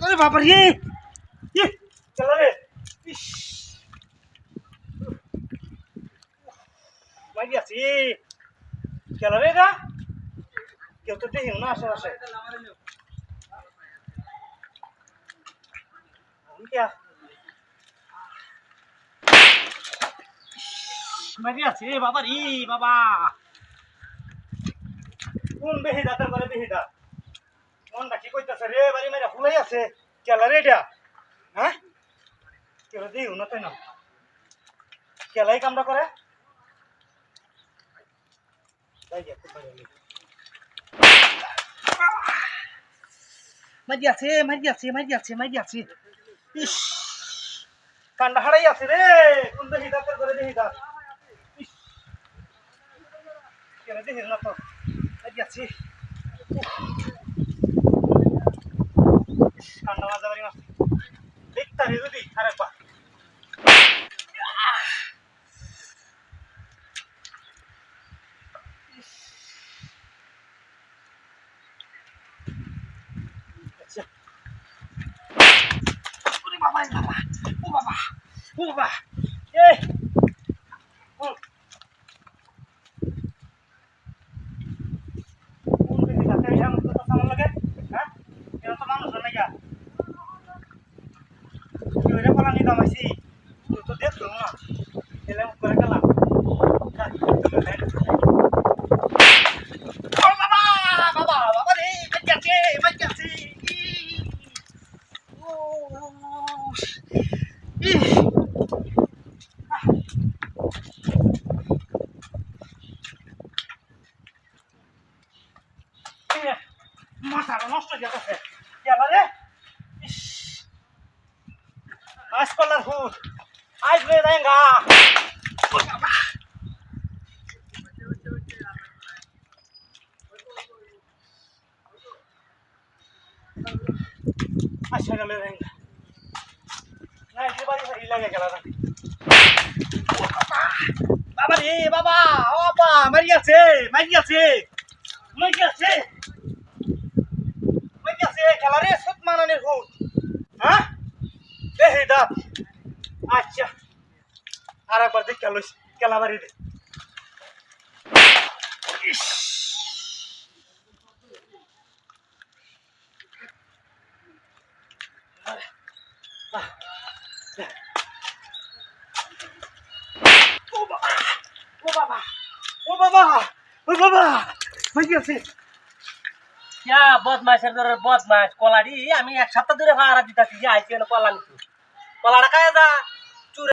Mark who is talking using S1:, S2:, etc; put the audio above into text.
S1: বাবা রে। চলো রে। আছি। গেল রে এটা কেউ তো দেখিও না আশেপাশে। মারি আছে। বাবা রে, বাবা। কোন বেহি দাঁতের করে বেহি দাঁত মনটা কি কইতাছে রে, বাড়ি মেরে ফুলাই আছে। কেলা রে এটা? হ্যাঁ? কেলা দিও না তাই না। কেলাই কামটা করে। মারি আছে মারি আছে মারি আছে মারি আছে ইস! কান্ডা হারাই আছে রে। কোন দেখি দাঁতের করে দেখি দাঁত কেন দেখি না তো? মারি আছে উফ। ইস, কান্ডা মাজা বাড়ি মাছ দেখতারি যদি আরেকবার আচ্ছা ওরে বাবা রে বাবা ও বাবা ও বাবা ওরে পালা নি দামাইছি তুই তো দেখছ না এলে মুখ করে গেলাম হ্যাঁ, মাথাটা নষ্ট হয়ে গেছে গেলা রে আজ কলার হুদ আজ রে দেঙ্গা আচ্ছা গেলে দেঙ্গা না এটি বাড়ি লাগে গেলা বাবা রে বাবা, ও বাবা মারি আছে মারি আছে মারি আছে মারি আছে খেলা রে সুত মানানের হুদ হ্যাঁ দাঁত আচ্ছা। আর একবার
S2: কলাড়ি আমি এক সপ্তাহ ধরে ভাড়া দিতেছি যে আইসি কলা নিতে কলাটা খায় যা